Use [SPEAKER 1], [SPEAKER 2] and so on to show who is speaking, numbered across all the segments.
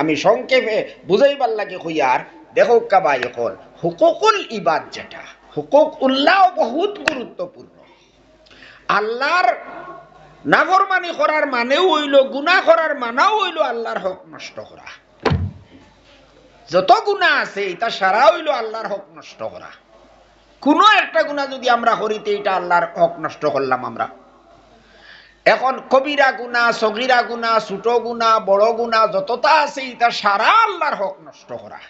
[SPEAKER 1] আমি সংক্ষেপে বুঝাইবার লাগে হইয়ার। দেখো কাবাই এখন হুকুকুল ইবাদ যেটা, হুকুক উল্লাহ বহুত গুরুত্বপূর্ণ। আল্লাহর নাফরমানি করার মানেও হইল, গুনাহ করার মানাও হইল আল্লাহর হক নষ্ট করা। যত গুণা আছে, এটা সারা হইল আল্লাহর হক নষ্ট করা। কোনো একটা গুণা যদি আমরা করিতে, এটা আল্লাহর হক নষ্ট করলাম আমরা। এখন কবিরা গুণা, সগিরা গুণা, ছোট গুণা, বড় গুণা যতটা আছে, এটা সারা আল্লাহর হক নষ্ট করা।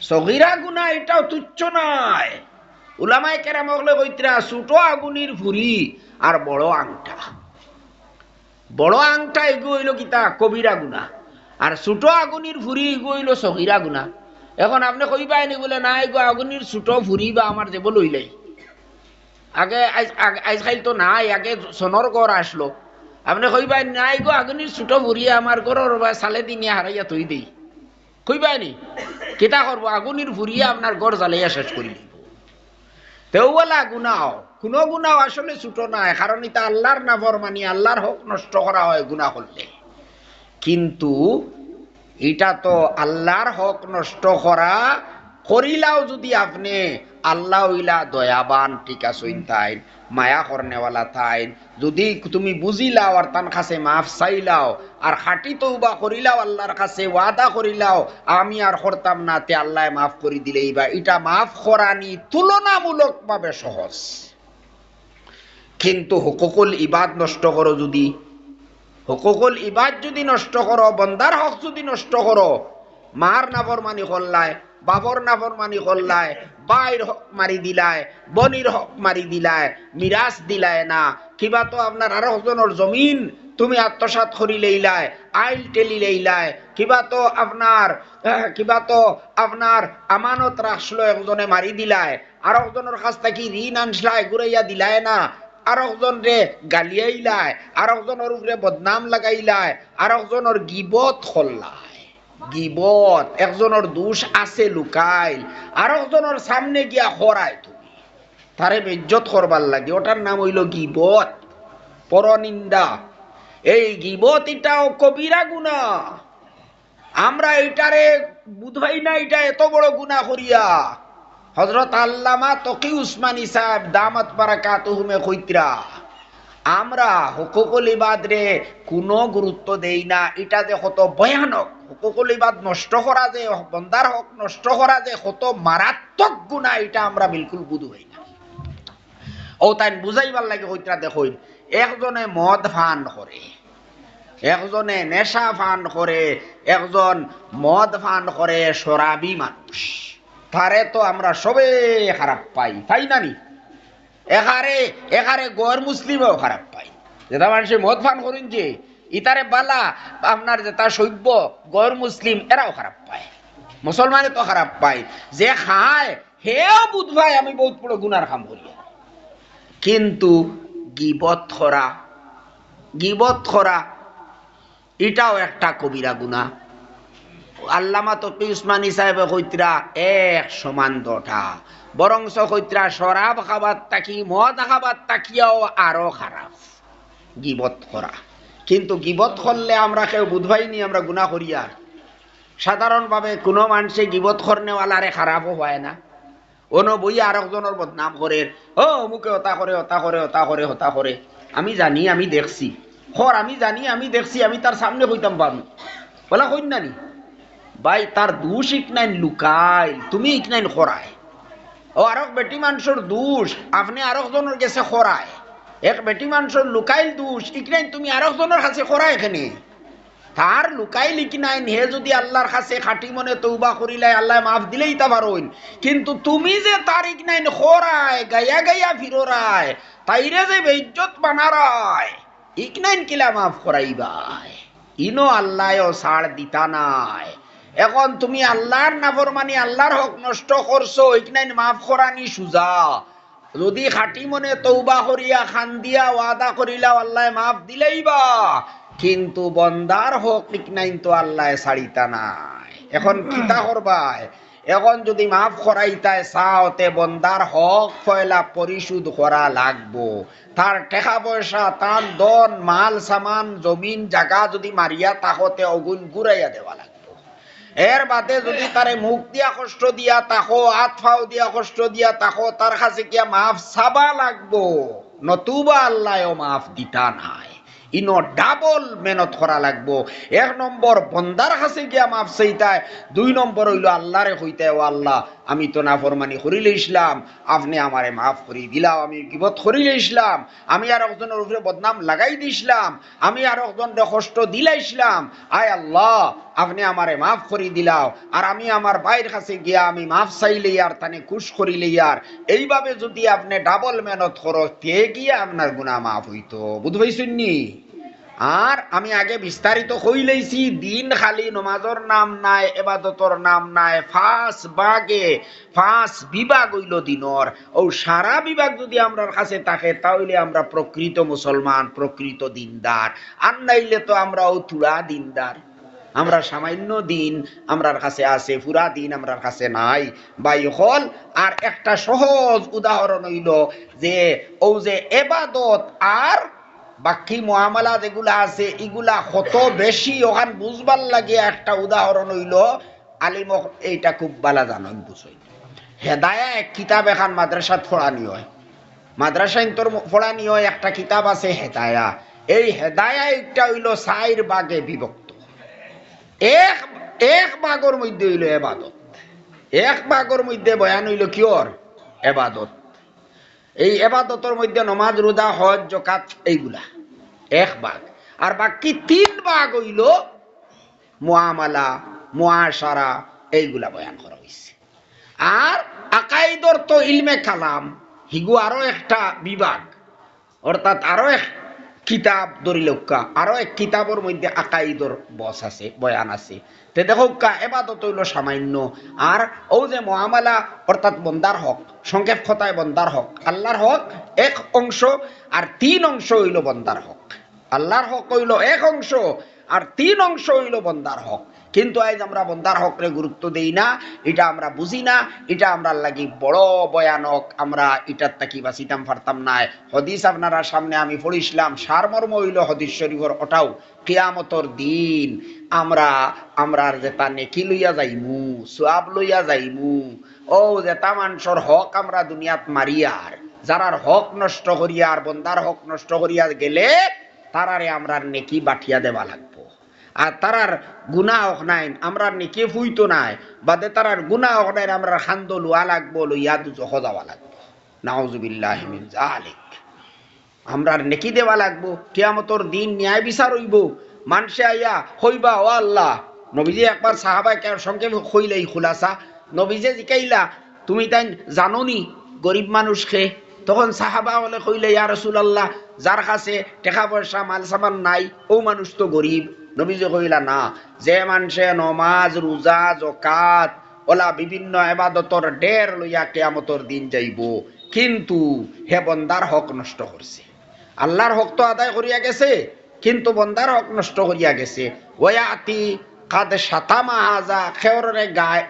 [SPEAKER 1] সগিরা গুণা, এটাও তুচ্ছ নাই উলামায় কেরাম কইতরা ছোট আগুনির ফুরি আর বড় আংটা। বড় আংটা এগু হইল কিতা কবিরা গুণা। আর ছোট আগুনির ফুরি এগু হইল সগিরা গুণা। এখন আপনি কইবাই নি বলে, না, এগু আগুনির ছোট ফুরি বা আমার দেব লইলাই আগে আজকাল তো নাই, আগে সোনর গড় আসলো। আপনি কইবাই নাই গো আগুনির ছোট ফুরিয়ে আমার গড়র বা সালে দিনিয়া হারাইয়া থই দেই। কইবাই নি? কেটা করব আগুনির ফুরিয়ে আপনার গড় জ্বালাইয়া শেষ করি দিব। তেওয়ালা গুনাও কোনো গুনাও আসলে ছোট নাই কারণ এটা আল্লাহর নাফর মানি আল্লাহর হক নষ্ট করা হয় গুনাহ করলে কিন্তু এটা তো আল্লাহর হক নষ্ট করা করিলাও যদি আপনি, আল্লাহ ইলা দয়াবান টিকা সইন তাইন মায়া করনেওয়ালা তাইন যদি তুমি বুঝিলাও আর তান কাছে মাফ চাইলাও আর খাটি তৌবা করিলাও আল্লাহর কাছে, ওয়াদা করিলাও, আমি আর করতাম না তে আল্লাহ মাফ করে দিলেই বা এটা মাফ করানি তুলনামূলকভাবে সহজ। কিন্তু হুকুকুল ইবাদ নষ্ট করো যদি, হুকুকুল ইবাদ যদি নষ্ট করো বন্দার হক যদি নষ্ট করো মার নাফর মানি করলায় বাবর নাফর মানি করলায় বাইর হক মারি দিলায়, বনির হক মারি দিলায়, মিরাজ দিলায় না। কিবা তো আপনার আরও জনের জমিন, তুমি আত্মসাত করি লইলায়, আইল টেলি লইলায়। কিবা তো আপনার কিবা তো আপনার আমানত রাখল একজনে মারি দিলায়। আর একজনের কাছ থেকে ঋণ আনসলায় ঘুরাইয়া দিলায় না। আর একজন রে গালিয়াইলায়, আর একজনের উপরে বদনাম লাগাইলায়, আর একজনের গিবত করলায় গিবত একজনের দোষ আছে লুকাইল আর একজনের সামনে গিয়া হরায় তুমি। তারে বেজ্জত করবার লাগে ওটার নাম হইল গিবত পরনিন্দা এই গিবত এটাও কবিরা গুণা। আমরা এটারে বুঝাই না এটা এত বড় গুণা করিয়া। হজরত আল্লামা তকি উসমানী সাহেব দামত বারাকাতুহুমে কইত্রা আমরা হুকুকুল ইবাদ রে কোনো গুরুত্ব দেই না। এটা যে কত ভয়ানক। হুকুকুল ইবাদ নষ্ট করা যে বন্দার হক নষ্ট করা যে কত মারাত্মক গুণা, এটা আমরা বিলকুল বুধ হই না। ও তাই বুঝাইবার লাগে কইত্রা দেখইন একজনে মদ ফান করে, একজনে নেশা ফান করে, একজন মদ ফান করে সরাবি মানুষ। তারে তো আমরা সবে খারাপ পাই পাই না নি? এখারে এখারে গর মুসলিমও খারাপ পাই যেটা মানুষে মদ ফান করেন যে, ইতারে বালা, আপনার যেটা সভ্য গর মুসলিম, এরাও খারাপ পায়। মুসলমানে তো খারাপ পায়। যে খায় হেও বুধ ভাই, আমি বহুত বড় গুনার কাম করি। কিন্তু গিবত করা গিবত করা এটাও একটা কবিরা গুণা আল্লামা তকি উসমানী সাহেবে কইতরা এক সমান দটা। বরংস কইতরা শরাব খাবার তাকি, মদ খাবার তাকিয়াও আরও খারাপ। গিবত করা। কিন্তু গিবত করলে আমরা কেউ বুধবাই নি আমরা গুণা করি আর। সাধারণভাবে কোনো মানুষে গিবত করনেওয়ালারে খারাপও হয় না। অনো বই আর একজনের বদনাম করে, ও, মুখে হতা করে হতা করে হতা করে হতা করে। আমি জানি, আমি দেখছি। খর, আমি জানি, আমি দেখছি, আমি তার সামনে কইতাম পারু বলা কইন নানি ভাই, তার দোষ ইকনাইন লুকাই তুমি ইকনাইন খরায় ও, আরক বেটি মানুষের দোষ, আপনি আরক জনের গেছে খরায় এক বেটি মানুষের লুকাইল দোষ, ইকনাইন তুমি আরক জনের কাছে খরায় এখানে তার লুকাইল ইকনাইন, হে যদি আল্লাহর কাছে খাটি মনে তৌবা করিলাই, আল্লাহ মাফ দিলেই তা পারইন কিন্তু তুমি যে তার ইকনাইন খরায় গাইয়া গাইয়া ফিরোরায়, তাইরে যে বেইজ্জত বানারায়, ইকনাইন কিলা মাফ করাইবাই ইনো আল্লাহ ছাড় দিতা নাই। এখন তুমি আল্লাহর নাফরমানি, আল্লাহর হক নষ্ট করছ ইকনাইন মাফ করানি সুজা। যদি খাটি মনে তৌবা করিয়া, খান্দিয়া ওয়াদা করিলাও, আল্লাহ মাফ দিলেই বা। কিন্তু বন্দার হক ইকনাইন তো আল্লাহ ছাড়িতা নাই। এখন কিতা করবাই? এখন যদি মাফ করাইতায় চাওতে বন্দার হক ফয়লা পরিশোধ করা লাগবো। তার টাকা পয়সা তার দন মাল, সামান, জমিন, জাগা যদি মারিয়া, তাহতে অগুন ঘুরাইয়া দেওয়া লাগবো। এর বাদে যদি তারে মুখ দিয়া কষ্ট দিয়া, তাকো ফাও দিয়া কষ্ট দিয়া, তাকো তার কাছে কিয়া মাফ সাবা লাগবো। নতুবা আল্লাহ মাফ দিতা নাই। ইনো ডাবল মেহনত করা লাগবো। এক নম্বর বন্দার কাছে গিয়া মাফ চাইতায় দুই নম্বর হইল আল্লাহরে হইতে ও আল্লাহ আমি তো না ফরমানি করিলে ইসলাম, আপনি আমারে মাফ করি দিলাম আমি বিপদ করিলে ইসলাম, আমি আর একজনের উপরে বদনাম লাগাই দিছিলাম আমি আর একজনের কষ্ট দিলে ইসলাম, আয় আল্লাহ, আপনি আমারে মাফ করি দিলাও, আর আমি আমার বাইর কাছে গিয়া আমি মাফ চাইলে আর তানে খুশ করিলে আর এইভাবে যদি আপনি ডাবল মেহনত করো, তে গিয়া আপনার গুণা মাফ হইতো, বুঝ পাইছেননি আর আমি আগে বিস্তারিত কইলেইছি দিন খালি নমাজর নাম নাই এবাদতর নাম নাই ফাঁস বাগে ফাঁস বিভাগ হইল দিনর ও সারা বিভাগ যদি আমরার কাছে থাকে, তাহলে আমরা প্রকৃত মুসলমান, প্রকৃত দিনদার। আর নাইলে তো আমরা ও তুড়া দিনদার। আমরা সামান্য দিন আমরার কাছে আছে, পুরা দিন আমরার কাছে নাই। বাই হল, আর একটা সহজ উদাহরণ হইল যে ও যে এবাদত আর বাকি মহামালা যেগুলা আছে, এগুলা কত বেশি ওখান বুঝবার লাগে একটা উদাহরণ হইল, আলিম এইটা খুব বালা জানেন বুঝই। হেদায়া এক কিতাব এখান মাদ্রাসাত পড়ানি হয়। মাদ্রাসা ইন্তর পড়ানি হয়, একটা কিতাব আছে হেদায়া। এই হেদায়া একটা হইল সাইর বাগে বিভক্ত। এক এক ভাগর মধ্যে হইল এবাদত। এক ভাগর মধ্যে বয়ান হইল কিয়র এবাদত। এই এবাদতর মধ্যে নমাজ রোজা হজ, জকাত এইগুলা। এক ভাগ। আর বাকি তিন ভাগ হইল মুআমালা, মুআশারা, এইগুলা বয়ান করা হয়েছে আর আকাইদর তো ইলমে কালাম, হিগু আরও একটা বিভাগ। অর্থাৎ আরও এক কিতাব দরিলক্কা আরও এক কিতাবের মধ্যে আকাইদর বস আছে, বয়ান আছে। তে দেখো কা, এবাদত হইল সামান্য। আর ও যে মহামালা অর্থাৎ বন্দার হক, সংক্ষেপ কথায় বন্দার হক, আল্লাহর হক এক অংশ, আর তিন অংশ হইল বন্দার হক। আল্লাহর হক হইল এক অংশ আর তিন অংশ হইল বন্দার হক। কিন্তু আজ আমরা বন্দার হকরে গুরুত্ব দেই না, এটা আমরা বুঝি না, এটা আমরা লাগি বড় ভয়ানক, আমরা এটার তাকি বাঁচিতাম পারতাম না হদিস আপনারা সামনে আমি পড়িছিলাম, সারমর্ম হইল হদিস শরীফর ওটাও, কিয়ামতর দিন আমরা আমরা যেটা নেকি লইয়া যাইমু, সোয়াব লইয়া যাইমু। ও যেটা মানুষের হক আমরা দুনিয়াত মারিয়ার যারার হক নষ্ট করিয়ার বন্দার হক নষ্ট করিয়া গেলে তারারে আমরা নেকি বাঠিয়া দেওয়া লাগবো। আর তারার গুণা নাই আমরা নেকি ফুইতো নাই, বাদে তারার গুণা নাই আমরা খান্দ লোয়া লাগবো, লইয়া দুজহ যাওয়া লাগবো। নাউজুবিল্লাহ মিন জালিক আমরা নেকি দেওয়া লাগবো, কিয়ামতর দিন ন্যায় বিচার হইব। মানুষে আইয়া হইবা, ও আল্লাহ, নবীজি একবার সাহাবাই সঙ্গে হইলেই খুলাসা। নবীজে জিকাইলা, তুমি তাই জানোনি গরিব মানুষকে? তখন সাহাবা হলে কইলে, ইয়া রসুল আল্লাহ যার কাছে টাকা পয়সা, মাল সামান নাই, ও মানুষ তো গরিব। নবীজি কইলা, না, যে মানুষে নমাজ, রোজা জকাত ওলা বিভিন্ন এবাদতর ডের লইয়া কেয়ামতর দিন যাইব, কিন্তু হে বন্দার হক নষ্ট করছে। আল্লাহর হক তো আদায় করিয়া গেছে, কিন্তু বন্দার হক নষ্ট করিয়া গেছে। ওয়াতি কাদে সাতামা হাজা, খেওররে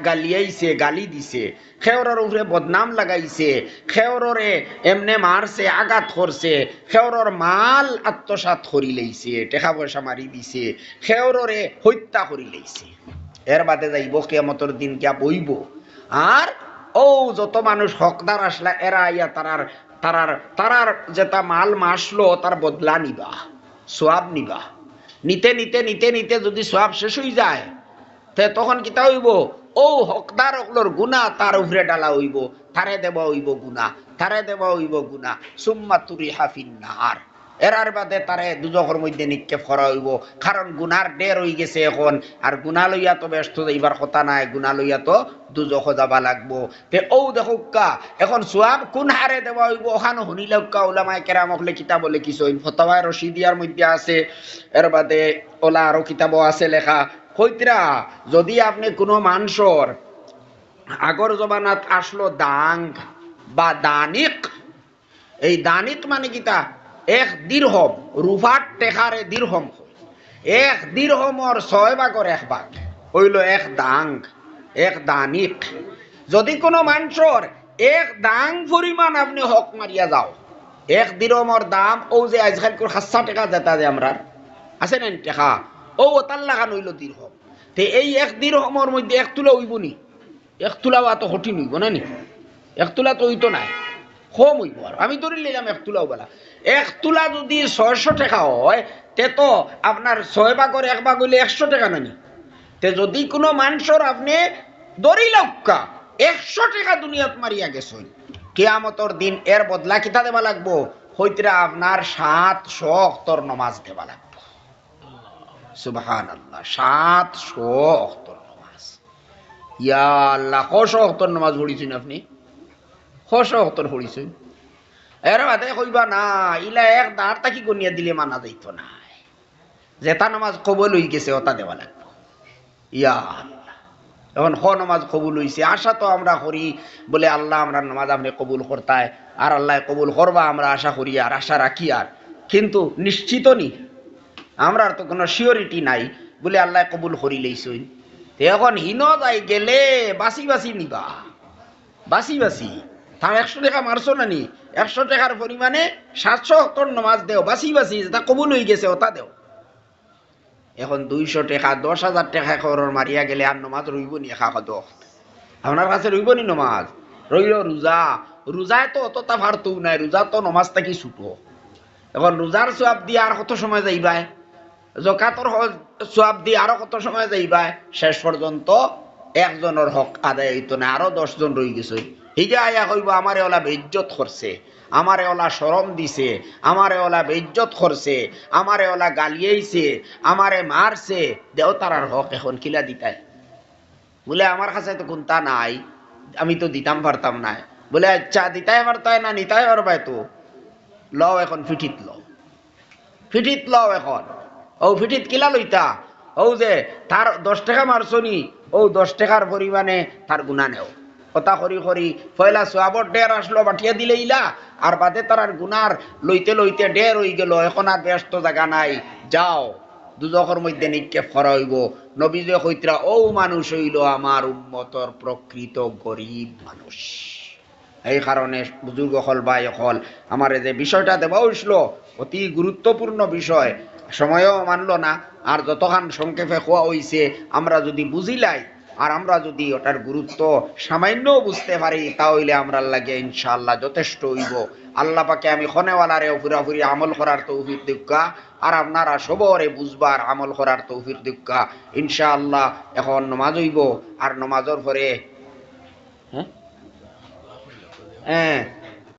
[SPEAKER 1] গালিয়াইছে, গালি দিছে। খেওরের উপরে বদনাম লাগাইছে। খেওররে এমনে মারছে, আঘাত করছে। খেওরর মাল আত্মসাত করি লইছে, টেকা পয়সা মারি দিছে। খেওররে হত্যা করি লইছে। এর বাদে যাইব কেমতর দিন কিয়া বইব। আর ও যত মানুষ হকদার আসলা, এরা আইয়া তারার তারার তারার যেটা মাল মাসলো, তার বদলা নিবা, সোয়াব নিবা। নিতে নিতে নিতে নিতে যদি সব শেষ হয়ে যায়, তে তখন কিতা হইব? ও হকদার অকলর গুণা তার উপরে ডালা হইব, তারে দেব হইব গুণা, তারে দেব হইব গুণা, সুম্মা তুরি হাফিন এরার বাদে তারে দুজখর মধ্যে নিক্ষেপ করা হইব। কারণ গুনার ডের হয়ে গেছে এখন। আর গুণা লইয়া তো ব্যস্ত এইবার কথা নাই। গুণা লইয়া তো দুজখ যাবা লাগবো। তে ও দেখো কা এখন সোয়াব কোন হারে দেওয়া হইব? ওখানে শুনিলে কা ওলামাই কেরামকলে কিতাব লিখিছ ফতোয়া রশিদিয়ার মধ্যে আছে। এর বাদে ওলা আরও কিতাবও আছে লেখা। কইতরা যদি আপনি কোনো মানুষর আগর জমানাত আসলো দাং বা দানিক, এই দানিক মানে কিতা? এক দীর্ঘম রুফার টেকারে দীর্ঘম এক দীর্ঘমর ছয় ভাগর এক ভাগ। হইল এক দাং এক দানিক। যদি কোনো মানুষের এক দাং পরিমাণ আপনি হক মারিয়া যাও, এক দিরমর দাম ও যে আজকাল করে সাতশো টাকা যেটা যে আমরা আছে না টাকা ও তার লাগা নইল দিরহম তে এই এক দিরহমর মধ্যে এক তুলা উইব নি? এক তুলা তো কঠিন হইব না নি এক তুলা তো হইতো নাই। কম হইব আর আমি ধরে নিলাম এক তুলাও বেলা এক তুলা যদি ছয়শো টাকা হয়, তে তো আপনার ছয় ভাগর এক ভাগ হইলে একশো টাকা নানি। তে যদি কোনো মানুষের আপনি দড়ি লক্কা একশো টাকা দুনিয়াত মারিয়া গেছেন কেয়ামতর দিন এর বদলা কিতা দেবা লাগবো? হইতরা আপনার সাত শক্তর নমাজ দেবা লাগবো। সুবহান আল্লাহ সাত শক্তর নমাজ। ইয়া আল্লাহ কশ অক্তর নমাজ পড়িছেন আপনি? অক্তর পড়িছেন এর বাদে কইবা না, ইলা এক দাঁড় তাকি গনিয়া দিলে মানা যাইতো না। জেতা নামাজ কবল হই গেছে ওটা দেওয়া লাগবো। ইয়া এখন হ নামাজ কবুল হইছে, আশা তো আমরা করি, বলে আল্লাহ আমরা নামাজ আপনি কবুল করতায়, আর আল্লাহ কবুল করবা আমরা আশা করি, আর আশা রাখি আর। কিন্তু নিশ্চিত নি, আমরা তো কোনো সিওরিটি নাই, বলে আল্লাহ কবুল করি লইছই। এখন হিন যাই গেলে বাসি বাসি নিবা। বাসি বাসি। তার একশো টাকা মারছো না নি? একশো টাকার পরিমাণে সাতশো তোর নমাজ দেও বাসি বাসি তা কবুল হয়ে গেছে ওটা দেও। এখন দুইশো টাকা, দশ হাজার টাকা খরর মারিয়া গেলে আর নমাজ রইব নি একা কত আপনার কাছে রইব নি নমাজ? রইল রোজা। রোজায় তো অতটা ভারতও নাই, রোজা তো নমাজ থাকি ছুটো। এখন রোজার সোয়াব দিয়ে আর কত সময় যাইবাই? জকাতর সোয়াব দিয়ে আরও কত সময় যাইবাই? শেষ পর্যন্ত একজনের হক আদায় হইতো না আরও দশজন রই গেছে। হিজা আয়া কইব আমারে ওলা বেজ্জত করছে, আমারে ওলা সরম দিছে, আমারে ওলা বেজ্জত করছে, আমারে ওলা গালিয়েছে আমারে মারছে। দেও তারার হক এখন কিলা দিতাই বলে, আমার কাছে তো কোনটা নাই, আমি তো দিতাম পারতাম না বলে আচ্ছা দিতাই পারতাই না, নিতাই পারবাই তো। লও এখন ফিটিত লও। ফিটিত লও এখন। ও, ফিটিত কিলা লইতা? ও যে, তার দশ টাকা মারছনি ও দশ টাকার পরিমাণে তার গুণা নেও। কথা করি করি পয়লা সোয়াবর ডের আসলো, বাটিয়া দিলে ইলা। আর বাদে তার গুনার লইতে লইতে ডের হই গেল, এখন আর ব্যস্ত জায়গা নাই। যাও দুজখর মধ্যে নিক্ষেপ করা হইব। নবীজে কৈত্রা ও মানুষ হইল আমার উম্মতর প্রকৃত গরিব মানুষ। এই কারণে বুজুর্গ হল বা হল আমার যে বিষয়টা দেওয়া হইছিল অতি গুরুত্বপূর্ণ বিষয়। সময়ও মানলো না আর যতখান সংক্ষেপে খোয়া হইছে আমরা যদি বুঝিলাই আর আমরা যদি ওটার গুরুত্ব সামান্য বুঝতে পারি, তাহলে আমরা লাগে ইনশাআল্লাহ যথেষ্ট হইব। আল্লাহ পাকে আমি খনেওয়ালারে ফুরাফুরি আমল করার তৌফিক দিক্কা আর আপনারা সবরে বুঝবার আমল করার তৌফিক দিকা ইনশাআল্লাহ এখন নমাজ হইব, আর নমাজর পরে হ্যাঁ? হ্যাঁ।